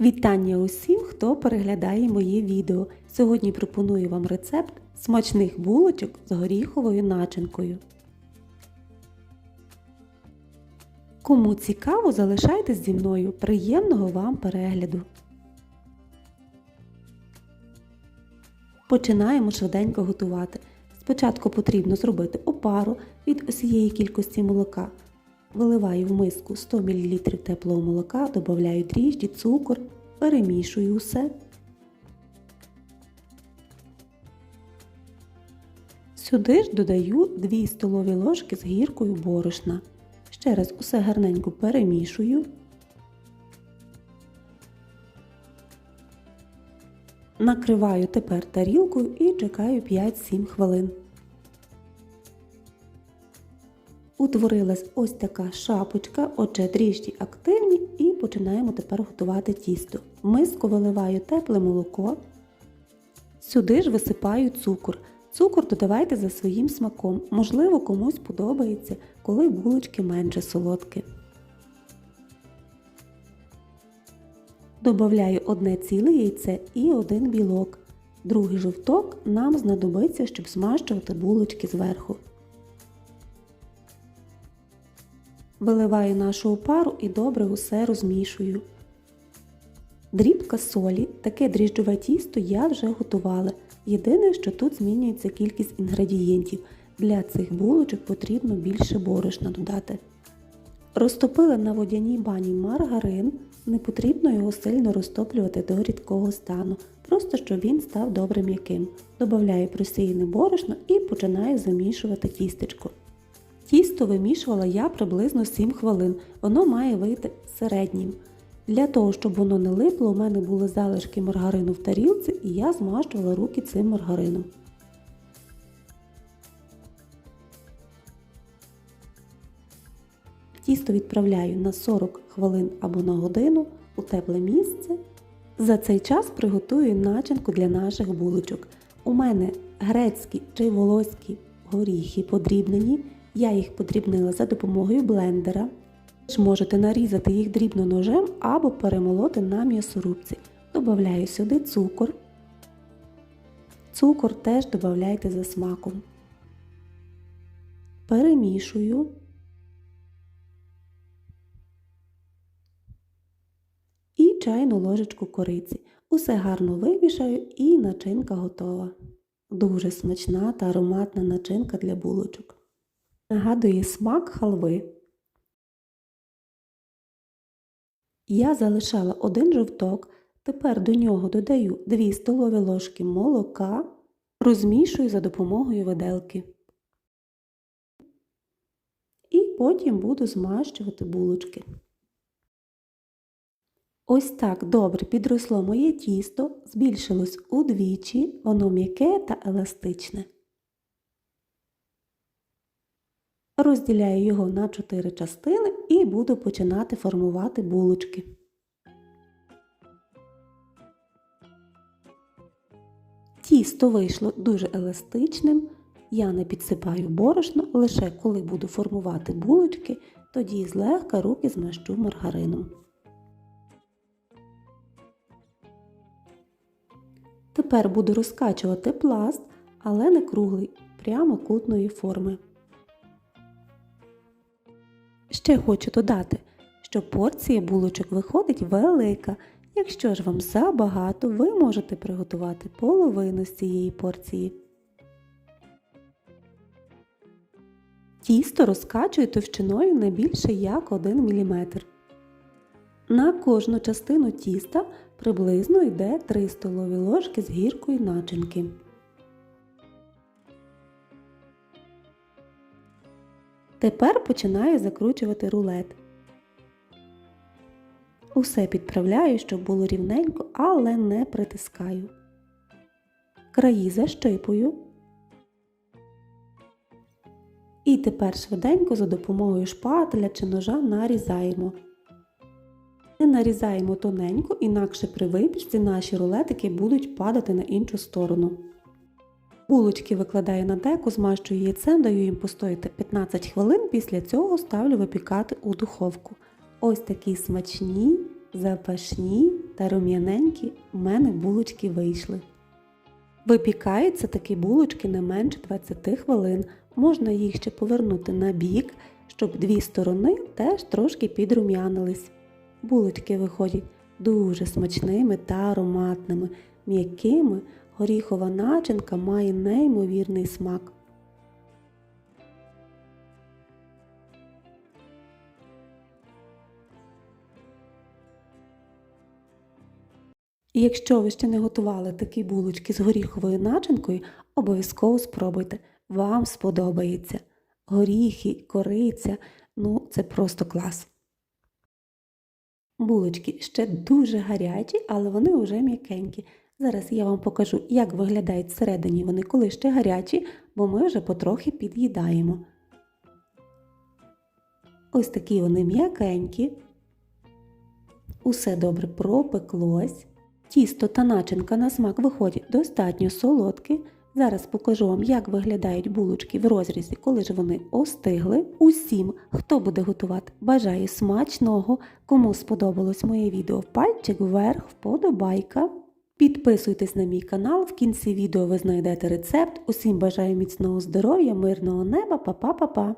Вітання усім, хто переглядає моє відео. Сьогодні пропоную вам рецепт смачних булочок з горіховою начинкою. Кому цікаво, залишайтесь зі мною. Приємного вам перегляду! Починаємо швиденько готувати. Спочатку потрібно зробити опару від усієї кількості молока. Виливаю в миску 100 мл теплого молока, додаю дріжджі, цукор, перемішую усе. Сюди ж додаю 2 столові ложки з гіркою борошна. Ще раз усе гарненько перемішую. Накриваю тепер тарілкою і чекаю 5-7 хвилин. Утворилась ось така шапочка, отже дріжджі активні і починаємо тепер готувати тісто. Миску виливаю тепле молоко. Сюди ж висипаю цукор. Цукор додавайте за своїм смаком. Можливо, комусь подобається, коли булочки менше солодкі. Добавляю одне ціле яйце і один білок. Другий жовток нам знадобиться, щоб змащувати булочки зверху. Виливаю нашу опару і добре усе розмішую. Дрібка солі, таке дріжджове тісто я вже готувала. Єдине, що тут змінюється кількість інгредієнтів. Для цих булочок потрібно більше борошна додати. Розтопила на водяній бані маргарин, не потрібно його сильно розтоплювати до рідкого стану, просто щоб він став добре м'яким. Добавляю просіяне борошно і починаю замішувати тістечко. Тісто вимішувала я приблизно 7 хвилин, воно має вийти середнім. Для того, щоб воно не липло, у мене були залишки маргарину в тарілці і я змащувала руки цим маргарином. Тісто відправляю на 40 хвилин або на годину у тепле місце. За цей час приготую начинку для наших булочок. У мене грецькі чи волоські горіхи подрібнені. Я їх подрібнила за допомогою блендера. Ж можете нарізати їх дрібно ножем або перемолоти на м'ясорубці. Добавляю сюди цукор. Цукор теж додавайте за смаком. Перемішую. І чайну ложечку кориці. Усе гарно вимішаю і начинка готова. Дуже смачна та ароматна начинка для булочок. Нагадує смак халви. Я залишала один жовток, тепер до нього додаю 2 столові ложки молока, розмішую за допомогою виделки. І потім буду змащувати булочки. Ось так добре підросло моє тісто, збільшилось удвічі, воно м'яке та еластичне. Розділяю його на 4 частини і буду починати формувати булочки. Тісто вийшло дуже еластичним. Я не підсипаю борошно, лише коли буду формувати булочки, тоді злегка руки змащу маргарином. Тепер буду розкачувати пласт, але не круглий, прямокутної форми. Ще хочу додати, що порція булочок виходить велика. Якщо ж вам забагато, ви можете приготувати половину з цієї порції. Тісто розкачую товщиною не більше як 1 мм. На кожну частину тіста приблизно йде 3 столові ложки з гіркою начинки. Тепер починаю закручувати рулет. Усе підправляю, щоб було рівненько, але не притискаю. Краї защипую. І тепер швиденько за допомогою шпателя чи ножа нарізаємо. Не нарізаємо тоненько, інакше при випічці наші рулетики будуть падати на іншу сторону. Булочки викладаю на деку, змащую яйцем, даю їм постояти 15 хвилин, після цього ставлю випікати у духовку. Ось такі смачні, запашні та рум'яненькі у мене булочки вийшли. Випікаються такі булочки не менше 20 хвилин. Можна їх ще повернути на бік, щоб дві сторони теж трошки підрум'янились. Булочки виходять дуже смачними та ароматними, м'якими, горіхова начинка має неймовірний смак. І якщо ви ще не готували такі булочки з горіховою начинкою, обов'язково спробуйте. Вам сподобається. Горіхи, кориця ну це просто клас. Булочки ще дуже гарячі, але вони вже м'якенькі. Зараз я вам покажу, як виглядають всередині вони, коли ще гарячі, бо ми вже потрохи під'їдаємо. Ось такі вони м'якенькі. Усе добре пропеклось. Тісто та начинка на смак виходять достатньо солодкі. Зараз покажу вам, як виглядають булочки в розрізі, коли ж вони остигли. Усім, хто буде готувати, бажаю смачного. Кому сподобалось моє відео, пальчик вверх, вподобайка. Підписуйтесь на мій канал, в кінці відео ви знайдете рецепт. Усім бажаю міцного здоров'я, мирного неба, па-па-па-па!